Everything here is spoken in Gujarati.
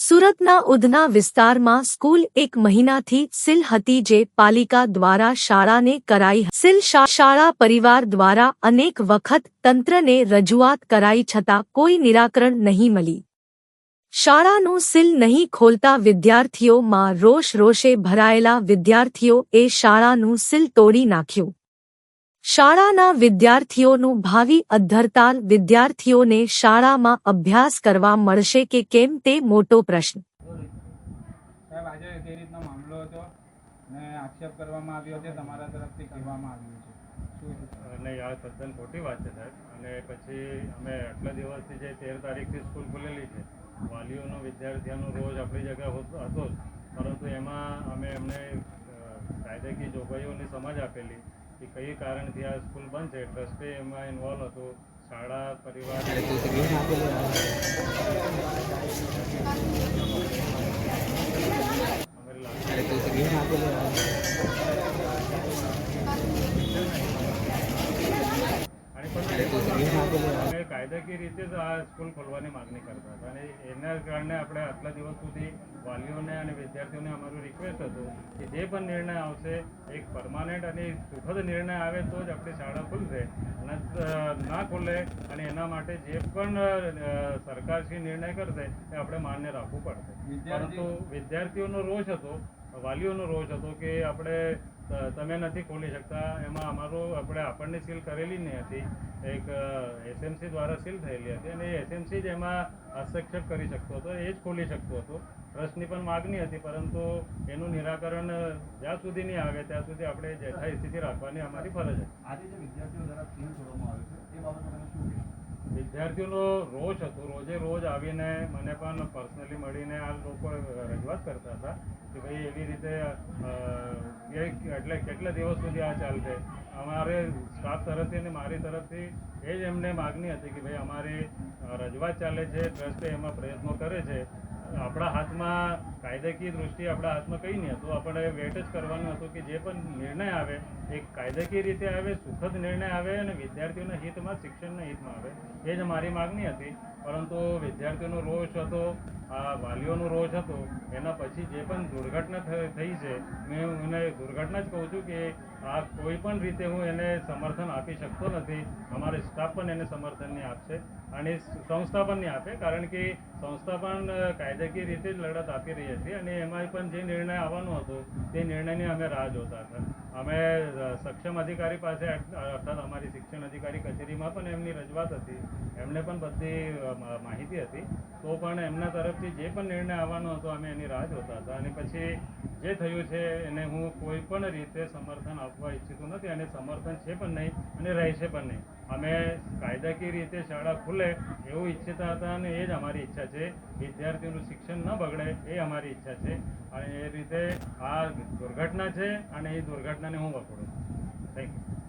સુરતના ઉધના વિસ્તારમાં સ્કૂલ એક મહિનાથી સીલ હતી જે પાલિકા દ્વારા શાળાને કરાઈ સીલ શાળા પરિવાર દ્વારા અનેક વખત તંત્રને રજૂઆત કરાઈ છતાં કોઈ નિરાકરણ નહીં મળી. શાળાનું સીલ નહીં ખોલતા વિદ્યાર્થીઓમાં રોષ રોષે ભરાયેલા વિદ્યાર્થીઓએ શાળાનું સીલ તોડી નાખ્યું. શાળાના વિદ્યાર્થીઓનું ભાવિ અધ્ધરતાલ વિદ્યાર્થીઓને શાળામાં અભ્યાસ કરવા મળશે કે કેમ તે મોટો પ્રશ્ન. સાહેબ આજે તે રીતનો મામલો હતો ને આક્ષેપ કરવામાં આવ્યો છે તમારા તરફથી કહેવામાં આવ્યું છે. અને આ તદ્દન ખોટી વાત છે સાહેબ. અને પછી અમે આટલા દિવસથી જે તેર તારીખથી સ્કૂલ ખુલેલી છે વાલીઓનો વિદ્યાર્થીઓનો રોજ આપણી જગ્યા હોતો હતો પરંતુ એમાં અમે એમને કાયદાકીય જોગવાઈઓની સમજ આપેલી. કે કઈ કારણથી આ સ્કૂલ બંધ છે? ટ્રસ્ટે એમાં ઇન્વોલ્વ હતું, શાળા, પરિવાર. અમારી લાગણી અને પછી અમે કાયદાકીય રીતે જ આ સ્કૂલ ખોલવાની માગણી કરતા હતા અને એના કારણે આપણે આટલા દિવસ સુધી વાલીઓને અને વિદ્યાર્થીઓને અમારું રિક્વેસ્ટ હતું કે જે પણ નિર્ણય આવશે એક પરમાનન્ટ અને સુખદ નિર્ણય આવે તો જ આપણી શાળા ખુલશે અને ના ખુલે અને એના માટે જે પણ સરકાર સરકારશ્રી નિર્ણય કરશે એ આપણે માન્ય રાખવું પડશે. પરંતુ વિદ્યાર્થીઓનો રોષ હતો વાલીઓનો રોષ હતો કે આપણે તમે નથી ખોલી શકતા. એમાં અમારું, આપણે આપણને સીલ કરેલી નહીં હતી. એક એસએમસી દ્વારા સીલ થયેલી હતી અને એસએમસી જ એમાં હસ્તક્ષેપ કરી શકતો હતો, એ જ ખોલી શકતો હતો. ટ્રસ્ટની પણ માગણી હતી, પરંતુ એનું નિરાકરણ જ્યાં સુધી નહીં આવે, ત્યાં સુધી આપણે જેથા સ્થિતિ રાખવાની અમારી ફરજ હતી. આજે જે વિદ્યાર્થીઓ દ્વારા સીલ છોડવામાં આવે છે એ બાબતે તમે શું કહેશો વિદ્યાર્થીઓનો રોજ હતો, રોજે રોજ આવીને મને પણ પર્સનલી મળીને આ લોકો રજૂઆત કરતા હતા કે ભાઈ એવી રીતે એટલે કેટલા દિવસ સુધી આ ચાલશે? અમારે સ્ટાફ તરફથી અને મારી તરફથી એ જ એમને માગણી હતી કે ભાઈ અમારી રજૂઆત ચાલે છે, ટ્રસ્ટે એમાં પ્રયત્નો કરે છે. આપણા હાથમાં કાયદાકીય દૃષ્ટિએ આપણા હાથમાં કંઈ નહીં હતું. આપણે વેટ જ કરવાનું હતું કે જે પણ નિર્ણય આવે, એ કાયદાકીય રીતે આવે, સુખદ નિર્ણય આવે અને વિદ્યાર્થીઓના હિતમાં, શિક્ષણના હિતમાં આવે. એ જ મારી માગણી હતી. પરંતુ વિદ્યાર્થીઓનો રોષ હતો, આ વાલીઓનો રોષ હતો, એના પછી જે પણ દુર્ઘટના થઈ છે, મેં એને દુર્ઘટના જ કહું છું કે આ કોઈ પણ રીતે હું એને સમર્થન આપી શકતો નથી. અમારે સ્ટાફ પણ એને સમર્થન નહીં આપશે અને સંસ્થા પણ નહીં આપે, કારણ કે સંસ્થા પણ કાયદાકીય રીતે જ લડત આપી રહી હતી અને એમાં પણ જે નિર્ણય આવવાનો હતો, તે નિર્ણયની અમે રાહ જોતા હતા. અમે સક્ષમ અધિકારી પાસે અર્થ- અર્થાત અમારી શિક્ષણ અધિકારી કચેરીમાં પણ એમની રજૂઆત હતી. એમને પણ બધી માહિતી હતી. તો પણ એમના તરફથી જે પણ નિર્ણય આવવાનો હતો, અમે એની રાહ જોતા હતા. અને પછી જે થયું છે એને હું કોઈ પણ રીતે સમર્થન આપવા ઈચ્છતો નથી અને સમર્થન છે પણ નહીં અને રહેશે પણ નહીં. અમે કાયદાકીય રીતે શાળા ખુલે એવું ઈચ્છતા હતા અને એ જ અમારી ઈચ્છા છે. વિદ્યાર્થીઓનું શિક્ષણ ન બગડે એ અમારી ઈચ્છા છે. અને એ રીતે આ દુર્ઘટના છે અને એ દુર્ઘટનાને હું વખોડું થેન્ક યુ